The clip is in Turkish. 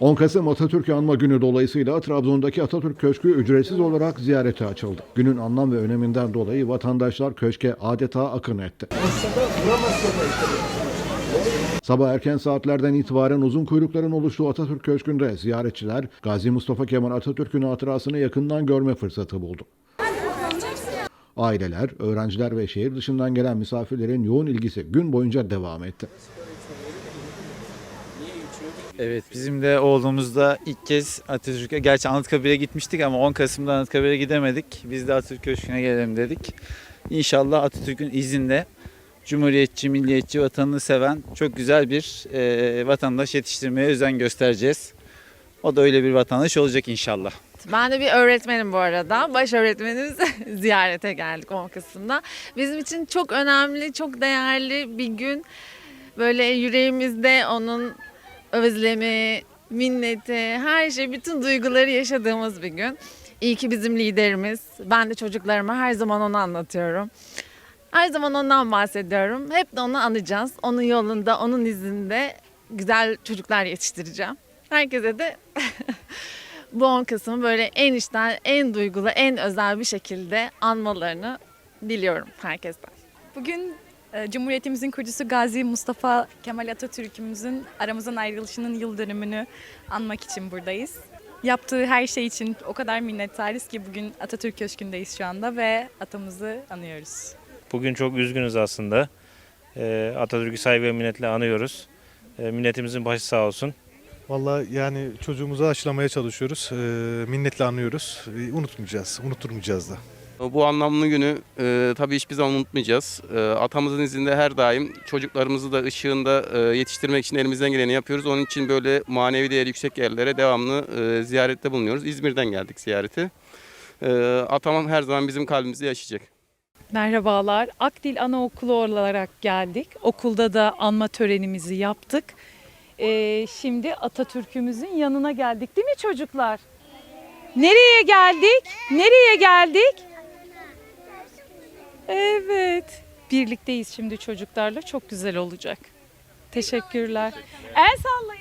10 Kasım Atatürk Anma Günü dolayısıyla Trabzon'daki Atatürk Köşkü ücretsiz olarak ziyarete açıldı. Günün anlam ve öneminden dolayı vatandaşlar köşke adeta akın etti. Sabah erken saatlerden itibaren uzun kuyrukların oluştuğu Atatürk Köşkü'nde ziyaretçiler Gazi Mustafa Kemal Atatürk'ün hatırasını yakından görme fırsatı buldu. Aileler, öğrenciler ve şehir dışından gelen misafirlerin yoğun ilgisi gün boyunca devam etti. Evet bizim de oğlumuzda ilk kez Atatürk'e, gerçi Anıtkabir'e gitmiştik ama 10 Kasım'da Anıtkabir'e gidemedik. Biz de Atatürk Köşkü'ne gelelim dedik. İnşallah Atatürk'ün izinde Cumhuriyetçi, milliyetçi, vatanını seven çok güzel bir e, vatandaş yetiştirmeye özen göstereceğiz. O da öyle bir vatandaş olacak inşallah. Ben de bir öğretmenim bu arada. Baş öğretmenimiz ziyarete geldik 10 Kasım'da. Bizim için çok önemli, çok değerli bir gün. Böyle yüreğimizde onun özlemi, minneti, her şey, bütün duyguları yaşadığımız bir gün. İyi ki bizim liderimiz. Ben de çocuklarıma her zaman onu anlatıyorum. Her zaman ondan bahsediyorum. Hep de onu anacağız. Onun yolunda, onun izinde güzel çocuklar yetiştireceğim. Herkese de bu 10 Kasım'ı böyle en içten, en duygulu, en özel bir şekilde anmalarını diliyorum herkesten. Bugün Cumhuriyetimizin kurucusu Gazi Mustafa Kemal Atatürk'ümüzün aramızdan ayrılışının yıl dönümünü anmak için buradayız. Yaptığı her şey için o kadar minnettarız ki bugün Atatürk Köşkü'ndeyiz şu anda ve atamızı anıyoruz. Bugün çok üzgünüz aslında. Ee, Atatürk'ü saygı ve minnetle anıyoruz. Ee, milletimizin başı sağ olsun. Vallahi yani çocuğumuzu aşılamaya çalışıyoruz. Ee, minnetle anıyoruz. Ee, unutmayacağız. Unutturmayacağız da. Bu anlamlı günü e, tabii hiçbir zaman unutmayacağız. E, atamızın izinde her daim çocuklarımızı da ışığında e, yetiştirmek için elimizden geleni yapıyoruz. Onun için böyle manevi değeri yüksek yerlere devamlı e, ziyarette bulunuyoruz. İzmir'den geldik ziyareti. E, atam her zaman bizim kalbimizde yaşayacak. Merhabalar. Akdil Anaokulu olarak geldik. Okulda da anma törenimizi yaptık. Ee, şimdi Atatürk'ümüzün yanına geldik değil mi çocuklar? Nereye geldik? Nereye geldik? Evet. Birlikteyiz şimdi çocuklarla. Çok güzel olacak. Teşekkürler. El sallayın